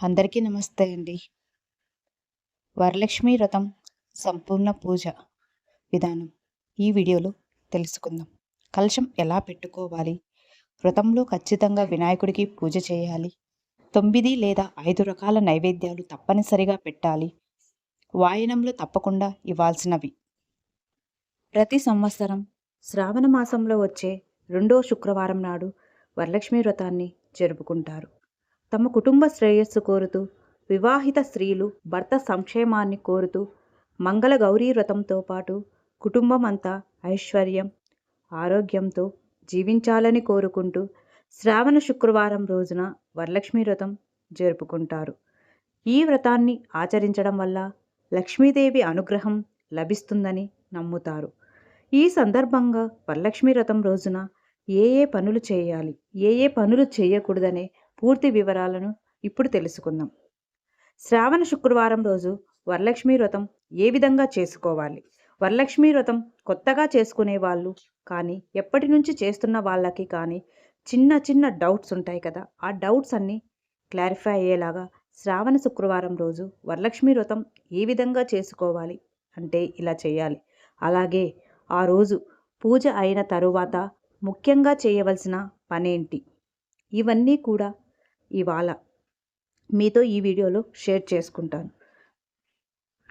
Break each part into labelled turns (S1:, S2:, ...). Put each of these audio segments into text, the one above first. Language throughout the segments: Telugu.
S1: అందరికీ నమస్తే అండి. వరలక్ష్మి వ్రతం సంపూర్ణ పూజ విధానం. ఈ వీడియోలో తెలుసుకుందాం. కలశం ఎలా పెట్టుకోవాలి? వ్రతంలో ఖచ్చితంగా వినాయకుడికి పూజ చేయాలి. తొమ్మిది లేదా ఐదు రకాల నైవేద్యాలు తప్పనిసరిగా పెట్టాలి. వాయనంలో తప్పకుండా ఇవ్వాల్సినవి. ప్రతి సంవత్సరం శ్రావణ మాసంలో వచ్చే రెండో శుక్రవారం నాడు వరలక్ష్మి వ్రతాన్ని జరుపుకుంటారు. తమ కుటుంబ శ్రేయస్సు కోరుతూ వివాహిత స్త్రీలు భర్త సంక్షేమాన్ని కోరుతూ మంగళ గౌరీ వ్రతంతో పాటు కుటుంబం అంతా ఐశ్వర్యం ఆరోగ్యంతో జీవించాలని కోరుకుంటూ శ్రావణ శుక్రవారం రోజున వరలక్ష్మీ వ్రతం జరుపుకుంటారు. ఈ వ్రతాన్ని ఆచరించడం వల్ల లక్ష్మీదేవి అనుగ్రహం లభిస్తుందని నమ్ముతారు. ఈ సందర్భంగా వరలక్ష్మీ వ్రతం రోజున ఏ ఏ పనులు చేయాలి ఏ ఏ పనులు చేయకూడదనే పూర్తి వివరాలను ఇప్పుడు తెలుసుకుందాం. శ్రావణ శుక్రవారం రోజు వరలక్ష్మి వ్రతం ఏ విధంగా చేసుకోవాలి? వరలక్ష్మి వ్రతం కొత్తగా చేసుకునే వాళ్ళు కానీ ఎప్పటి నుంచి చేస్తున్న వాళ్ళకి కానీ చిన్న చిన్న డౌట్స్ ఉంటాయి కదా. ఆ డౌట్స్ అన్నీ క్లారిఫై అయ్యేలాగా శ్రావణ శుక్రవారం రోజు వరలక్ష్మి వ్రతం ఏ విధంగా చేసుకోవాలి అంటే ఇలా చేయాలి. అలాగే ఆ రోజు పూజ అయిన తరువాత ముఖ్యంగా చేయవలసిన పనేంటి? ఇవన్నీ కూడా ఇవాళ. మీతో ఈ వీడియోలో షేర్ చేసుకుంటాను.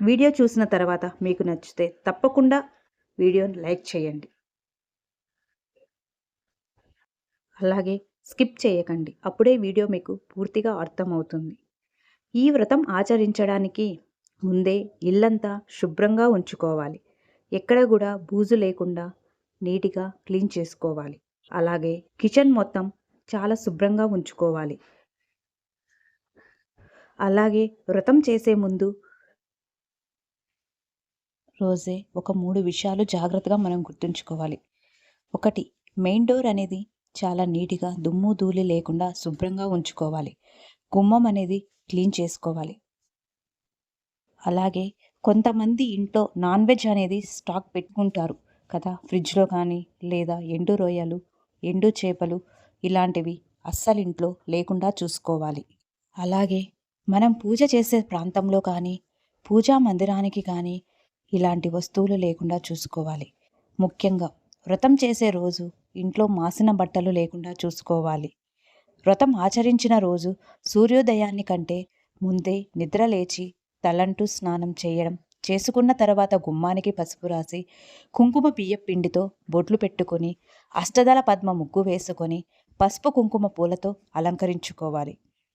S1: వీడియో చూసిన తర్వాత మీకు నచ్చితే తప్పకుండా వీడియోని లైక్ చేయండి. అలాగే స్కిప్ చేయకండి. అప్పుడే వీడియో మీకు పూర్తిగా అర్థమవుతుంది. ఈ వ్రతం ఆచరించడానికి ముందే ఇల్లంతా శుభ్రంగా ఉంచుకోవాలి. ఎక్కడ కూడా బూజు లేకుండా నీట్గా క్లీన్ చేసుకోవాలి. అలాగే కిచెన్ మొత్తం చాలా శుభ్రంగా ఉంచుకోవాలి. అలాగే వ్రతం చేసే ముందు రోజే ఒక మూడు విషయాలు జాగ్రత్తగా మనం గుర్తుంచుకోవాలి. ఒకటి మెయిన్ డోర్ అనేది చాలా నీట్గా దుమ్ము ధూళి లేకుండా శుభ్రంగా ఉంచుకోవాలి. గుమ్మం అనేది క్లీన్ చేసుకోవాలి. అలాగే కొంతమంది ఇంట్లో నాన్ వెజ్ అనేది స్టాక్ పెట్టుకుంటారు కదా ఫ్రిడ్జ్లో కానీ లేదా ఎండు రొయ్యలు ఎండు చేపలు ఇలాంటివి అస్సలు ఇంట్లో లేకుండా చూసుకోవాలి. అలాగే మనం పూజ చేసే ప్రాంతంలో కానీ పూజా మందిరానికి కానీ ఇలాంటి వస్తువులు లేకుండా చూసుకోవాలి. ముఖ్యంగా వ్రతం చేసే రోజు ఇంట్లో మాసిన బట్టలు లేకుండా చూసుకోవాలి. వ్రతం ఆచరించిన రోజు సూర్యోదయాన్ని కంటే ముందే నిద్ర లేచి తలంటూ స్నానం చేయడం చేసుకున్న తర్వాత గుమ్మానికి పసుపు రాసి కుంకుమ బియ్య పిండితో బొట్లు పెట్టుకొని అష్టదళ పద్మ ముగ్గు వేసుకొని పసుపు కుంకుమ పూలతో అలంకరించుకోవాలి.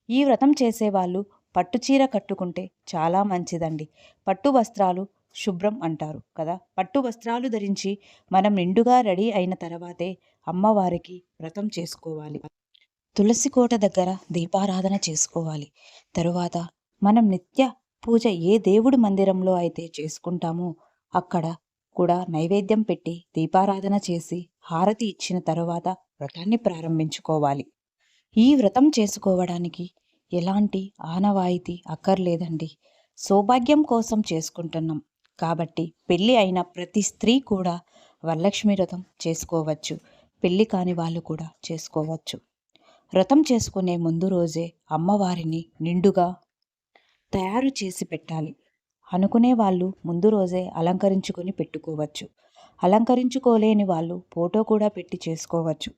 S1: ఈ వ్రతం చేసేవాళ్ళు పట్టుచీర కట్టుకుంటే చాలా మంచిదండి. పట్టు వస్త్రాలు శుభ్రం అంటారు కదా. పట్టు వస్త్రాలు ధరించి మనం నిండుగా రెడీ అయిన తర్వాతే అమ్మవారికి వ్రతం చేసుకోవాలి. తులసి కోట దగ్గర దీపారాధన చేసుకోవాలి. తరువాత మనం నిత్య పూజ ఏ దేవుడి మందిరంలో అయితే చేసుకుంటామో అక్కడ కూడా నైవేద్యం పెట్టి దీపారాధన చేసి హారతి ఇచ్చిన తరువాత వ్రతాన్ని ప్రారంభించుకోవాలి. ఈ వ్రతం చేసుకోవడానికి ఎలాంటి ఆనవాయితీ అక్కర్లేదండి. సౌభాగ్యం కోసం చేసుకుంటున్నాం. కాబట్టి పెళ్ళి అయిన ప్రతి స్త్రీ కూడా వరలక్ష్మి వ్రతం చేసుకోవచ్చు. పెళ్ళి కాని వాళ్ళు కూడా చేసుకోవచ్చు. వ్రతం చేసుకునే ముందు రోజే అమ్మవారిని నిండుగా తయారు చేసి పెట్టాలి. అనుకునే వాళ్ళు ముందు రోజే అలంకరించుకొని పెట్టుకోవచ్చు. అలంకరించుకోలేని వాళ్ళు ఫోటో కూడా పెట్టి చేసుకోవచ్చు.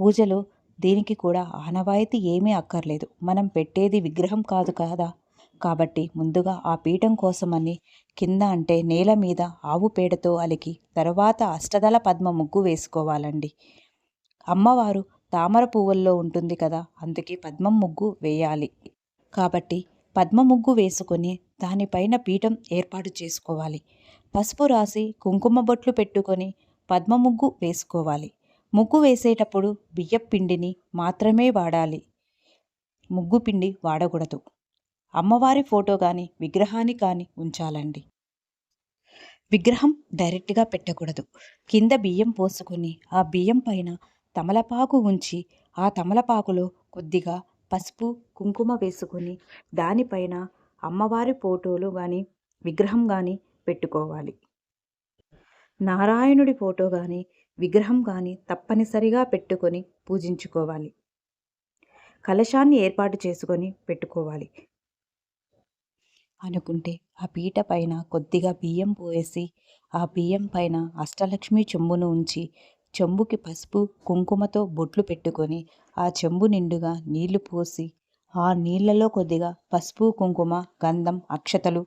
S1: పూజలు దీనికి కూడా ఆనవాయితీ ఏమీ అక్కర్లేదు. మనం పెట్టేది విగ్రహం కాదు కదా! కాబట్టి ముందుగా ఆ పీఠం కోసమని కింద అంటే నేల మీద ఆవు పేడతో అలికి తర్వాత అష్టదళ పద్మ ముగ్గు వేసుకోవాలండి. అమ్మవారు తామర పువ్వుల్లో ఉంటుంది కదా! అందుకే పద్మం ముగ్గు వేయాలి. కాబట్టి పద్మ ముగ్గు వేసుకొని దానిపైన పీఠం ఏర్పాటు చేసుకోవాలి. పసుపు రాసి కుంకుమ బొట్లు పెట్టుకొని పద్మ ముగ్గు వేసుకోవాలి. ముగ్గు వేసేటప్పుడు బియ్యం పిండిని మాత్రమే వాడాలి. ముగ్గు పిండి వాడకూడదు. అమ్మవారి ఫోటో కానీ విగ్రహాన్ని కానీ ఉంచాలండి. విగ్రహం డైరెక్ట్గా పెట్టకూడదు. కింద బియ్యం పోసుకొని ఆ బియ్యం పైన తమలపాకు ఉంచి ఆ తమలపాకులో కొద్దిగా పసుపు కుంకుమ వేసుకొని దానిపైన అమ్మవారి ఫోటోలు కానీ విగ్రహం కానీ పెట్టుకోవాలి. నారాయణుడి ఫోటో కానీ విగ్రహం కానీ తప్పనిసరిగా పెట్టుకొని పూజించుకోవాలి. కలశాన్ని ఏర్పాటు చేసుకొని పెట్టుకోవాలి. అనుకుంటే ఆ పీట పైన కొద్దిగా బియ్యం పోసి ఆ బియ్యం పైన అష్టలక్ష్మి చెంబును ఉంచి చెంబుకి పసుపు కుంకుమతో బొట్లు పెట్టుకొని ఆ చెంబు నిండుగా నీళ్ళు పోసి ఆ నీళ్ళలో కొద్దిగా పసుపు కుంకుమ గంధం అక్షతలు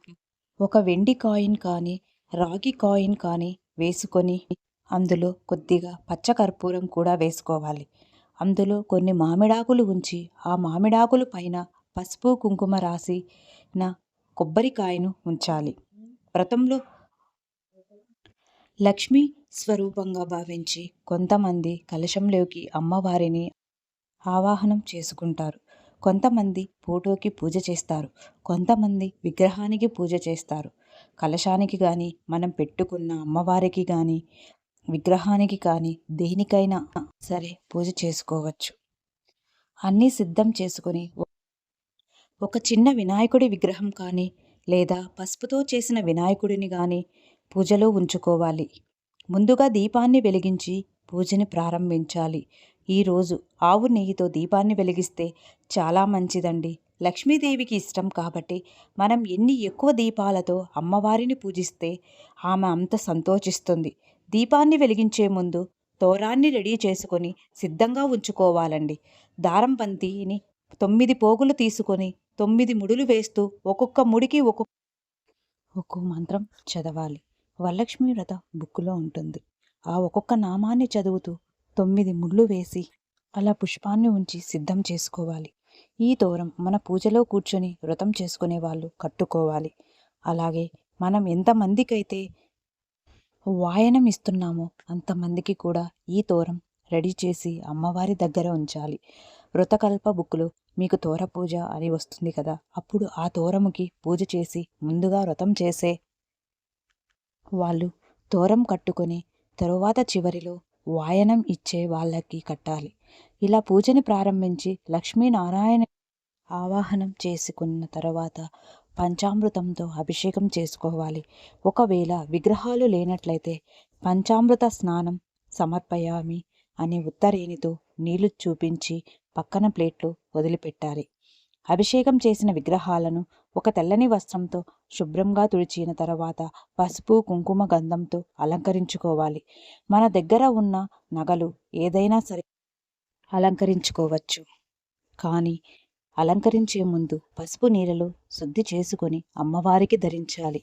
S1: ఒక వెండి కాయిన్ కానీ రాగి కాయిన్ కానీ వేసుకొని అందులో కొద్దిగా పచ్చకర్పూరం కూడా వేసుకోవాలి. అందులో కొన్ని మామిడాకులు ఉంచి ఆ మామిడాకులు పైన పసుపు కుంకుమ రాసి నా కొబ్బరికాయను ఉంచాలి. వ్రతంలో లక్ష్మీ స్వరూపంగా భావించి కొంతమంది కలశంలోకి అమ్మవారిని ఆవాహనం చేసుకుంటారు. కొంతమంది ఫోటోకి పూజ చేస్తారు. కొంతమంది విగ్రహానికి పూజ చేస్తారు. కలశానికి కానీ మనం పెట్టుకున్న అమ్మవారికి కానీ విగ్రహానికి కానీ దేనికైనా సరే పూజ చేసుకోవచ్చు. అన్నీ సిద్ధం చేసుకుని ఒక చిన్న వినాయకుడి విగ్రహం కానీ లేదా పసుపుతో చేసిన వినాయకుడిని కానీ పూజలో ఉంచుకోవాలి. ముందుగా దీపాన్ని వెలిగించి పూజని ప్రారంభించాలి. ఈరోజు ఆవు నెయ్యితో దీపాన్ని వెలిగిస్తే చాలా మంచిదండి. లక్ష్మీదేవికి ఇష్టం కాబట్టి మనం ఎన్ని ఎక్కువ దీపాలతో అమ్మవారిని పూజిస్తే ఆమె అంత సంతోషిస్తుంది. దీపాన్ని వెలిగించే ముందు తోరాన్ని రెడీ చేసుకొని సిద్ధంగా ఉంచుకోవాలండి. దారం బంతిని తొమ్మిది పోగులు తీసుకొని తొమ్మిది ముడులు వేస్తూ ఒక్కొక్క ముడికి ఒక్కొక్క ఒక్కో మంత్రం చదవాలి. వరలక్ష్మి వ్రత బుక్కులో ఉంటుంది. ఆ ఒక్కొక్క నామాన్ని చదువుతూ తొమ్మిది ముళ్ళు వేసి అలా పుష్పాన్ని ఉంచి సిద్ధం చేసుకోవాలి. ఈ తోరం మన పూజలో కూర్చొని వ్రతం చేసుకునే వాళ్ళు కట్టుకోవాలి. అలాగే మనం ఎంతమందికైతే వాయనం ఇస్తున్నామో. అంతమందికి కూడా ఈ తోరం రెడీ చేసి అమ్మవారి దగ్గర ఉంచాలి. వ్రతకల్ప బుక్లో మీకు తోర పూజ అని వస్తుంది కదా అప్పుడు ఆ తోరముకి పూజ చేసి ముందుగా వ్రతం చేసే వాళ్ళు తోరం కట్టుకొని తరువాత చివరిలో వాయనం ఇచ్చే వాళ్ళకి కట్టాలి. ఇలా పూజని ప్రారంభించి లక్ష్మీనారాయణ ఆవాహనం చేసుకున్న తర్వాత పంచామృతంతో అభిషేకం చేసుకోవాలి. ఒకవేళ విగ్రహాలు లేనట్లయితే పంచామృత స్నానం సమర్పయామి అనే ఉత్తరేణితో నీళ్ళు చూపించి పక్కన ప్లేట్లు వదిలిపెట్టాలి. అభిషేకం చేసిన విగ్రహాలను ఒక తెల్లని వస్త్రంతో శుభ్రంగా తుడిచిన తర్వాత పసుపు కుంకుమ గంధంతో అలంకరించుకోవాలి. మన దగ్గర ఉన్న నగలు ఏదైనా సరే అలంకరించుకోవచ్చు. కానీ అలంకరించే ముందు పసుపు నీళ్ళలో శుద్ధి చేసుకొని అమ్మవారికి ధరించాలి.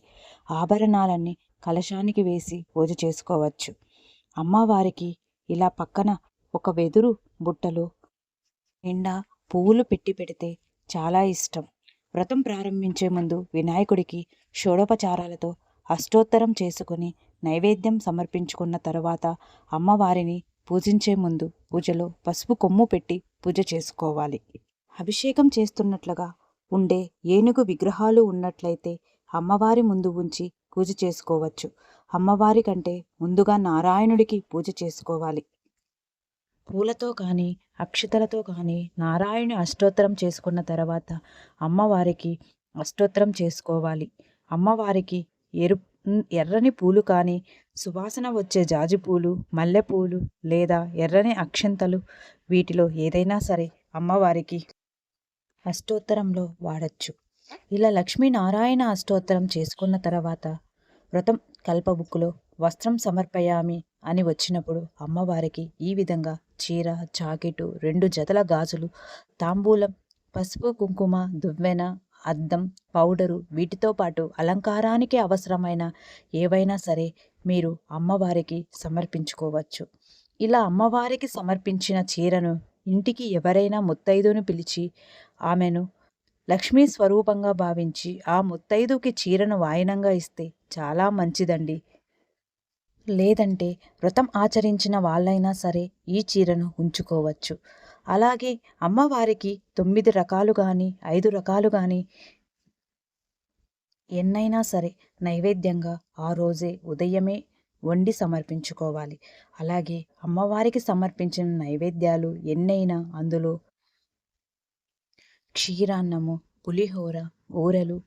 S1: ఆభరణాలన్నీ కలశానికి వేసి పూజ చేసుకోవచ్చు. అమ్మవారికి ఇలా పక్కన ఒక వెదురు బుట్టలో నిండా పువ్వులు పెట్టి పెడితే చాలా ఇష్టం. వ్రతం ప్రారంభించే ముందు వినాయకుడికి షోడోపచారాలతో అష్టోత్తరం చేసుకుని నైవేద్యం సమర్పించుకున్న తర్వాత అమ్మవారిని పూజించే ముందు పూజలో పసుపు కొమ్ము పెట్టి పూజ చేసుకోవాలి. అభిషేకం చేస్తున్నట్లుగా ఉండే ఏనుగు విగ్రహాలు ఉన్నట్లయితే అమ్మవారి ముందు ఉంచి పూజ చేసుకోవచ్చు. అమ్మవారి కంటే ముందుగా నారాయణుడికి పూజ చేసుకోవాలి. పూలతో కానీ అక్షతలతో కానీ నారాయణ అష్టోత్తరం చేసుకున్న తర్వాత అమ్మవారికి అష్టోత్తరం చేసుకోవాలి. అమ్మవారికి ఎరు ఎర్రని పూలు కానీ సువాసన వచ్చే జాజి పూలు మల్లెపూలు లేదా ఎర్రని అక్షంతలు వీటిలో ఏదైనా సరే అమ్మవారికి అష్టోత్తరంలో వాడచ్చు. ఇలా లక్ష్మీనారాయణ అష్టోత్తరం చేసుకున్న తర్వాత వ్రతం కల్పబుక్కులో వస్త్రం సమర్పయామి అని వచ్చినప్పుడు అమ్మవారికి ఈ విధంగా చీర జాకెటు రెండు జతల గాజులు తాంబూలం పసుపు కుంకుమ దువ్వెన అద్దం పౌడరు వీటితో పాటు అలంకారానికి అవసరమైన ఏవైనా సరే మీరు అమ్మవారికి సమర్పించుకోవచ్చు. ఇలా అమ్మవారికి సమర్పించిన చీరను ఇంటికి ఎవరైనా ముత్తైదును పిలిచి ఆమెను లక్ష్మీ స్వరూపంగా భావించి ఆ ముత్తైదుకి చీరను వాయనంగా ఇస్తే చాలా మంచిదండి. లేదంటే వ్రతం ఆచరించిన వాళ్ళైనా సరే ఈ చీరను ఉంచుకోవచ్చు. అలాగే అమ్మవారికి తొమ్మిది రకాలు కానీ ఐదు రకాలు కానీ ఎన్నైనా సరే నైవేద్యంగా ఆ రోజే ఉదయమే వండి సమర్పించుకోవాలి. అలాగే అమ్మవారికి సమర్పించిన నైవేద్యాలు ఎన్నైనా అందులో క్షీరాన్నము పులిహోర ఊరలు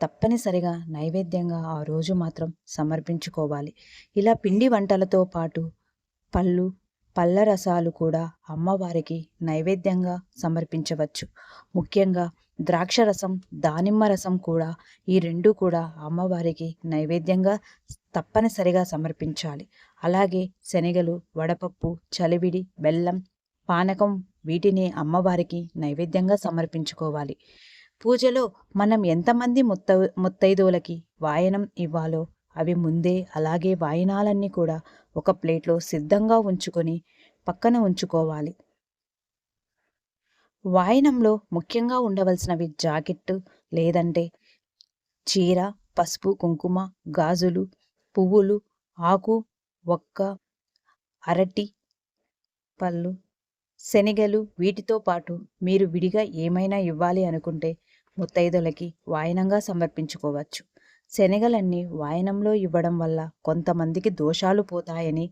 S1: తప్పనిసరిగా నైవేద్యంగా ఆ రోజు మాత్రం సమర్పించుకోవాలి. ఇలా పిండి వంటలతో పాటు పళ్ళు పళ్ళ రసాలు కూడా అమ్మవారికి నైవేద్యంగా సమర్పించవచ్చు. ముఖ్యంగా ద్రాక్ష రసం దానిమ్మ రసం కూడా ఈ రెండు కూడా అమ్మవారికి నైవేద్యంగా తప్పనిసరిగా సమర్పించాలి. అలాగే శనగలు వడపప్పు చలివిడి బెల్లం పానకం వీటిని అమ్మవారికి నైవేద్యంగా సమర్పించుకోవాలి. పూజలో మనం ఎంతమంది ముత్త ముత్తైదువులకి వాయనం ఇవ్వాలో అవి ముందే అలాగే వాయినాలన్నీ కూడా ఒక ప్లేట్లో సిద్ధంగా ఉంచుకొని పక్కన ఉంచుకోవాలి. వాయనంలో ముఖ్యంగా ఉండవలసినవి జాకెట్ లేదంటే చీర పసుపు కుంకుమ గాజులు పువ్వులు ఆకు ఒక్క అరటి పళ్ళు శనగలు వీటితో పాటు మీరు విడిగా ఏమైనా ఇవ్వాలి అనుకుంటే ముత్తైదులకి వాయనంగా సమర్పించుకోవచ్చు. శనగలన్నీ వాయనంలో ఇవ్వడం వల్ల కొంతమందికి దోషాలు పోతాయని